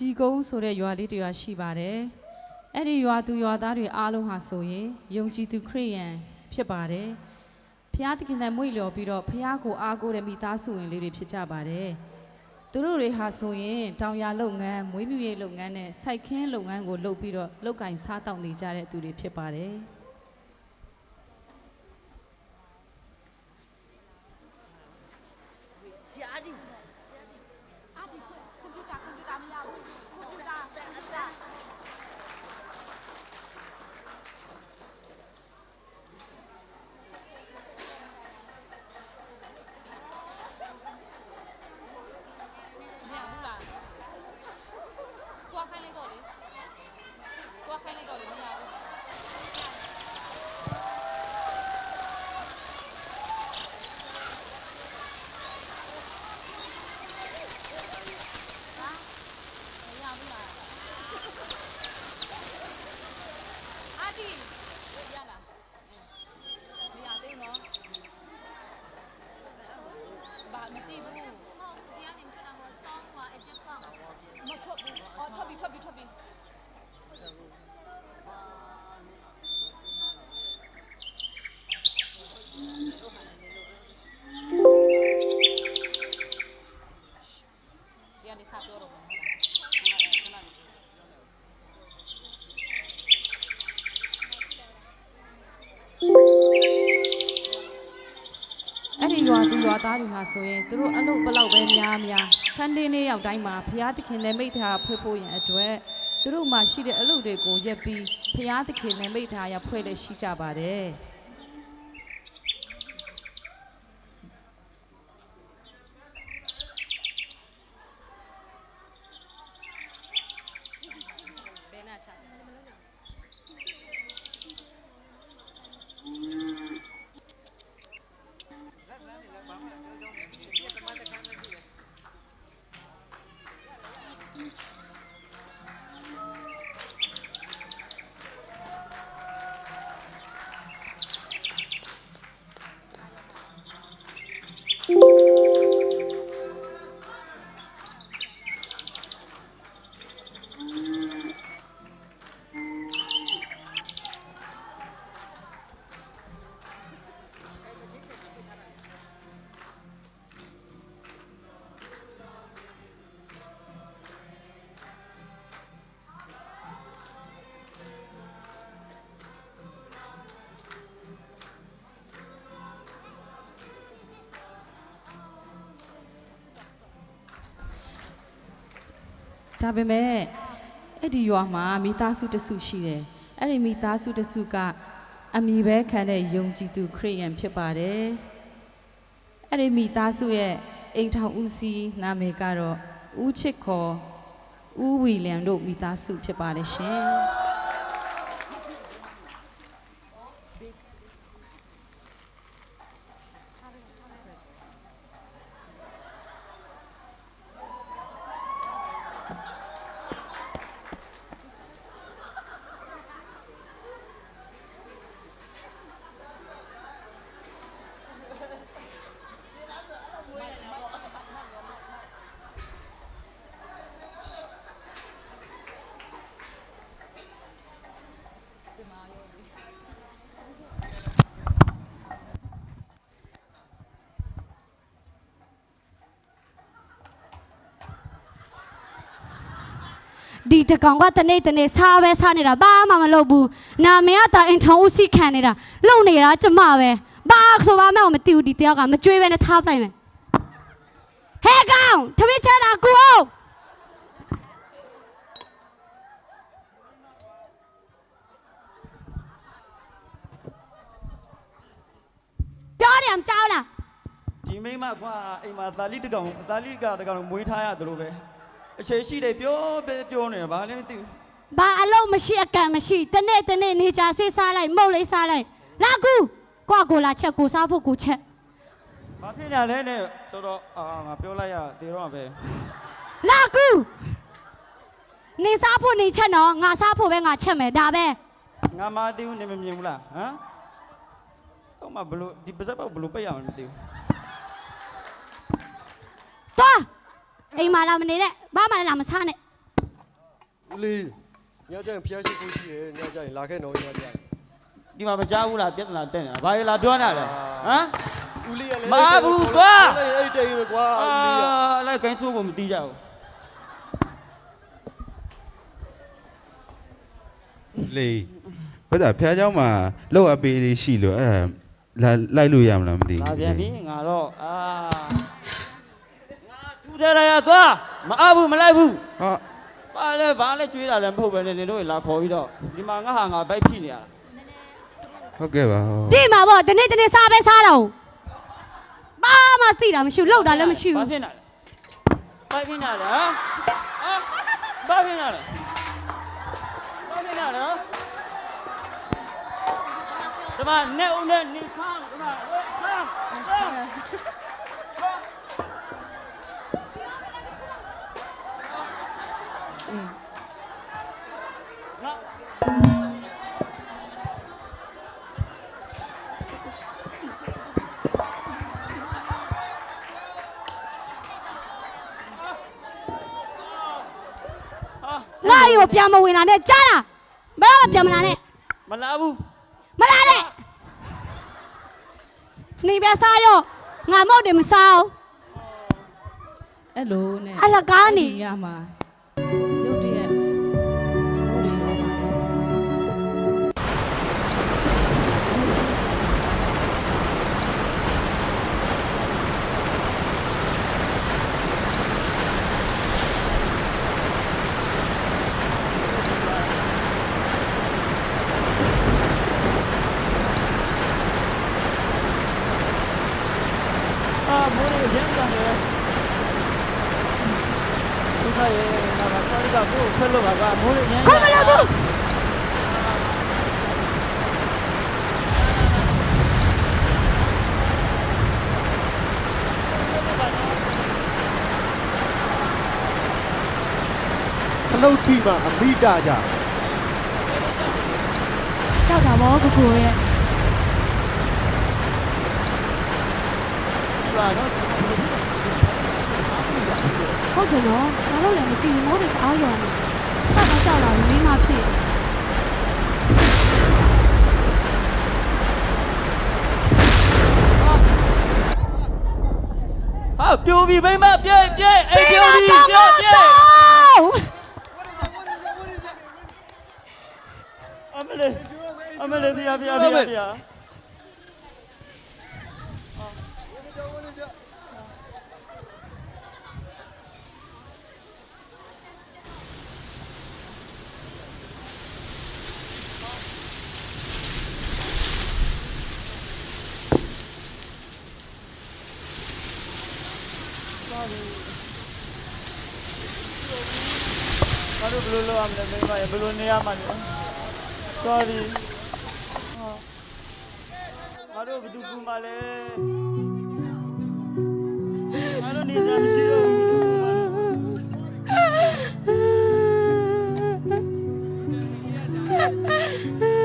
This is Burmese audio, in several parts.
ជីကုန်းဆိုတဲ့ရွာလေးတစ်ရွာရှိပါတယ်အဲ့ဒီရွာသူရွာသားတွေအားလုံးဟာဆိုရင်ယုံကြည်သူခရိယန်ဖြစ်ပါတယ်ဖျားသခင်နဲ့မွေ့လျော်ပြီးတော့ဖျားကိုအားကိုးတဲ့မိသားစုဝင်လေးတွေဖြစ်ကြပါတယ်သူတို့တွေဟာဆိုရင်တောင်ယာလုပ်ငန်းမွေးမြူရေးလုပ်ငန်းနဲ့စိုက်ခင်းလုပ်ငန်းကိုလုပ်ပြီးတော့လုပ်ကင်စားတောက်နေကြတဲ့သူတွေဖြစ်ပါတယ်ဆရာဒီအာဒီကွ န်ပျူတာကွန်ပျူတာမရဘူးကွန်ပျူတာ အသက်အသက် မရဘူးလားတွားခိုင်းလိုက်တော့လေတွားခိုင်းလိုက်တော့လေမရဘူး အာဒီရလားမရသေးဘူးနော် ဘာမသိ ရွာသူရွာသားတွေဟာဆိုရင်သူတို့အလုပ်ဘယ်လောက်ပဲများများဆန်းတင်းလေးရောက်တိုင်းမှာဘုရားသခင်နဲ့မိသားထားဖွဲ့ဖို့ရန်အတွက်သူတို့မှာရှိတဲ့အလုပ်တွေကိုရက်ပြီးဘုရားသခင်နဲ့မိသားရဖွဲ့လက်ရှိကြပါတယ် ဒါပေမဲ့အဲ့ဒီရွာမှာမိသားစုတစ်စုရှိတယ်အဲ့ဒီမိသားစုတစ်စုကအမိပဲခံတဲ့ယုံကြည်သူခရိယန်ဖြစ်ပါတယ်အဲ့ဒီမိသားစုရဲ့အိမ်ထောင်ဦးစီးနာမည်ကတော့ဦးချစ်ခေါ်ဦးဝီလျံတို့မိသားစုဖြစ်ပါတယ်ရှင် ဒီတကောင်ကတနေ့တနေ့စားပဲစားနေတာဘာမှမလုပ်ဘူးနာမည်ကတာအင်ထုံဦးစီခံနေတာလုံနေတာကျမပဲဘာဆိုဘာမှမသိဘူးဒီတယောက်ကမကြွေးပဲနဲ့ထားပလိုက်မယ်ဟဲကောင်ထမင်းချတာကူအောင်ပြောတယ်မကြောက်လားဒီမိမကွာအိမ်မှာသာလိတကောင်သာလိကတကောင်မွေးထားရတယ်လို့ပဲ အခြေရှိတယ်ပြောပဲပြောနေတယ်ဘာလည်းမသိဘူးဘာအလုံးမရှိအကန့်မရှိတနေ့တနေ့နေကြဆေးစားလိုက်မုတ်လေးစားလိုက်လာကူကွာကိုလာချက်ကိုစားဖို့ကိုချက်ဘာဖြစ်ညာလဲနဲ့တော်တော်အာငါပြောလိုက်ရတေတော့ပဲလာကူနေစားဖို့နေချက်နော်ငါစားဖို့ပဲငါချက်မယ်ဒါပဲငါမသိဘူးနေမမြင်ဘူးလားဟမ်တော့မဘလို့ဒီပါဇက်ပေါက်ဘလို့ပိတ်ရအောင်မသိဘူးသွား အိမ်မှာလာမနေနဲ့ဘာမှလည်းလာမစားနဲ့ ဦးလေးညကျရင်ဖျားရှိကိုရှိတယ်ညကျရင်လာခဲ့တော့ညကျရင် ဒီမှာမကြားဘူးလားပြဿနာတက်နေတာဘာလဲလာပြောနေတာလဲဟမ် ဦးလေးကလည်း မအားဘူးသွား အဲ့တိတ်ပဲကွာ အာ ဦးလေးက လိုက်ခိုင်းဆိုးကိုမတီးကြဘူး လေဘာသာဖះเจ้าမှာလောက်အပ်ပေးလေးရှိလို့အဲ့ဒါလာလိုက်လို့ရမလားမသိဘူး လာပြန်ပြီငါတော့အာငါထူ တယ်ရသွားမအားဘူးမလိုက်ဘူးဟာပါလဲဘာလဲကျွေးတာလည်းမဟုတ်ပဲနဲ့နင်တို့လာခေါ်ပြီးတော့ဒီမှာငါဟာငါဘိုက်ဖိနေရတာဟုတ်ကဲ့ပါဟုတ်ဒီမှာပေါ့ဒီနေ့ဒီနေ့စားပဲစားတော့ဘာမှသိတာမရှိဘူးလောက်တာလည်းမရှိဘာဘူးဖြစ်နေလဲဘိုက်ဖိနေလဲဟမ်ဟမ်ဘာဖြစ်နေလဲဘာဖြစ်နေလဲဒီမှာနဲ့ဦးနဲ့နေခမ်းဒီမှာခမ်းခမ်း ငါရောပြန်မဝင်လာနဲ့ကြားလားဘယ်တော့မှပြန်မလာနဲ့မလာဘူးမလာနဲ့နေပြစားရောငါမောက်တယ်မစားအောင်အဲ့လိုနဲ့အလကားနေဒီရမှာ ဖက်လို့ပါကမိုးလေးရမ်းခွင့်မလုပ်ဘူးခလုတ်တီမှာအမိတာကြကြော က်တာဗောကိုကိုရဲ့ပါတော့ဟုတ်တယ်နော်ငါတို့လည်းမသိဘူးမိုးတွေအားရောနေကြောက်တော့ကြောက်လာပြီမိမဖြစ်ဟာပြိုပြီမိမပြည့်ပြည့်အိမ်ပြိုပြီပြည့်ပြည့်အမလေးအမလေးပြပြပြပြ ငါတို့ ဘယ်လိုလုပ်ရမလဲမိမရဘယ်လိုနေရမှာလဲ sorry ငါတို့ဘယ်သူကူမလဲငါတို့နေစားမရှိတော့ဘူး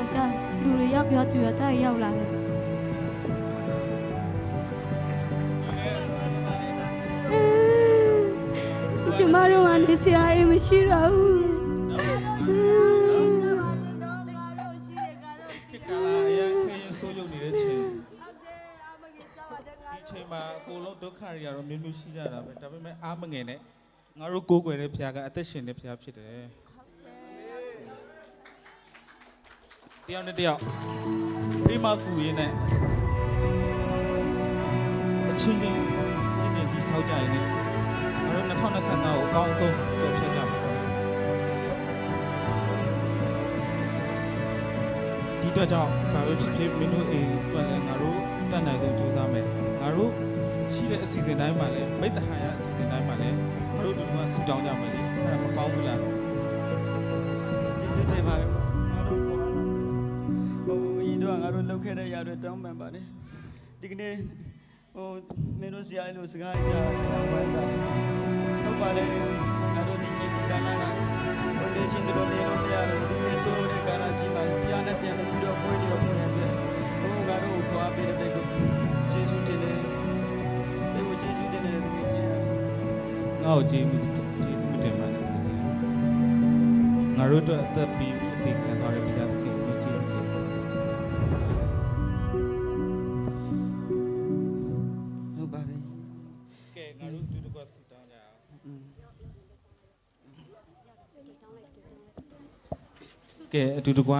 ယောက်ျားလူတွေရောက်ပြောသူရတာရောက်လာတယ်ကျမတို့ကနေဆရာအိမ်မရှိတော့ဘူးခေတ်ကာလအရင်ခေတ်ရင်ဆိုးရုံနေတဲ့ချိန်ဒီချိန်မှာအကုန်လုံးဒုက္ခတွေကတော့မျိုးမျိုးရှိကြတာပဲဒါပေမဲ့အားမငယ်နဲ့ငါတို့ကိုးကွယ်တဲ့ဖခင်ကအသက်ရှင်တဲ့ဖခင်ဖြစ်တယ် တယောက်နဲ့တယောက်ဖေးမကူရင်းနဲ့အချင်းချင်းရင်းနေဒီဆောက်ကြရင်လည်းငါတို့2025ကိုအကောင်းဆုံးကြော်ဖြတ်ကြပါမယ်ဒီအတွက်ကြောင့်ဘာပဲဖြစ်ဖြစ်မင်းတို့အိမ်အတွက်လည်းငါတို့တတ်နိုင်ဆုံးကြိုးစားမယ်ငါတို့ရှိတဲ့အစီအစဉ်တိုင်းမှာလည်းမိတ္တဟာယအစီအစဉ်တိုင်းမှာလည်းငါတို့ဒီမှာဆူတောင်းကြမယ်လေအဲ့ဒါမကောင်းဘူးလားကျေးဇူးတင်ပါတယ်ငါတို့ခေါ်လာဟိုအရင် တော့ငါတို့လုပ်ခဲ့တဲ့ຢာတွေတောင်းပန်ပါတယ်ဒီကနေ့ဟိုမင်းတို့ဆရာအဲ့လိုစကားကြားတာဝမ်းသာဟုတ်ပါလေငါတို့ဒီချိန်ဒီကလာလာဟိုဒီချိန်တို့နေလို့မရလို့ဒီနေ့ဆိုတဲ့ကာလကြီးမှာပြားနဲ့ပြန်ပြီးတော့ပွဲတွေပုံရပြဟိုငါတို့ခေါ်ပေးတဲ့ကိုကျေးဇူးတင်တယ်ဒီကိုကျေးဇူးတင်တယ်လူကြီးငါ့ကိုကျေးဇူးကျေးဇူးမတင်ပါနဲ့ကျေးဇူးငါတို့အတွက်အသက်ပြီးပြီးအသေးခံသွားတဲ့ဘု ကဲအတူတကွ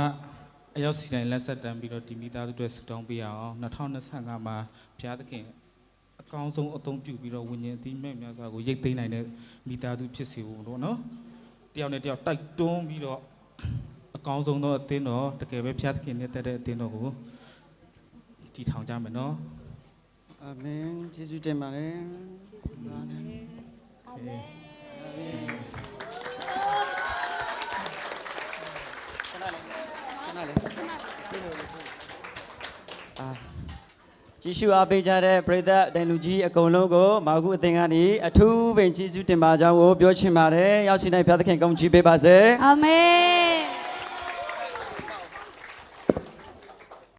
အရောက်စီတိုင်းလက်ဆက်တန်းပြီးတော့ဒီမိသားစုတွေဆူတောင်းပေးရအောင်2025မှာဘုရားသခင်အကောင်းဆုံးအသုံးပြုပြီးတော့ဝิญဉ်အသီးမဲ့များစွာကိုရိတ်သိမ်းနိုင်တဲ့မိသားစုဖြစ်စေဖို့လို့နော်တယောက်နဲ့တယောက်တိုက်တွန်းပြီးတော့အကောင်းဆုံးသောအသင်းတော်တကယ်ပဲဘုရားသခင်နဲ့တက်တဲ့အသင်းတော်ကိုတည်ထောင်ကြမယ်နော်အာမင်ကျေးဇူးတင်ပါတယ်အာမင်ခ ကြည့်ရှုအားပေးကြတဲ့ပရိသတ်တိုင်လူကြီးအကုန်လုံးကိုမာကုအသင်ကနေအထူးပင်ကျေးဇူးတင်ပါကြောင်းကိုပြောချင်ပါတယ်ရောက်ရှိနိုင်ဖျားသခင်ကောင်းချီးပေးပါစေအာမင်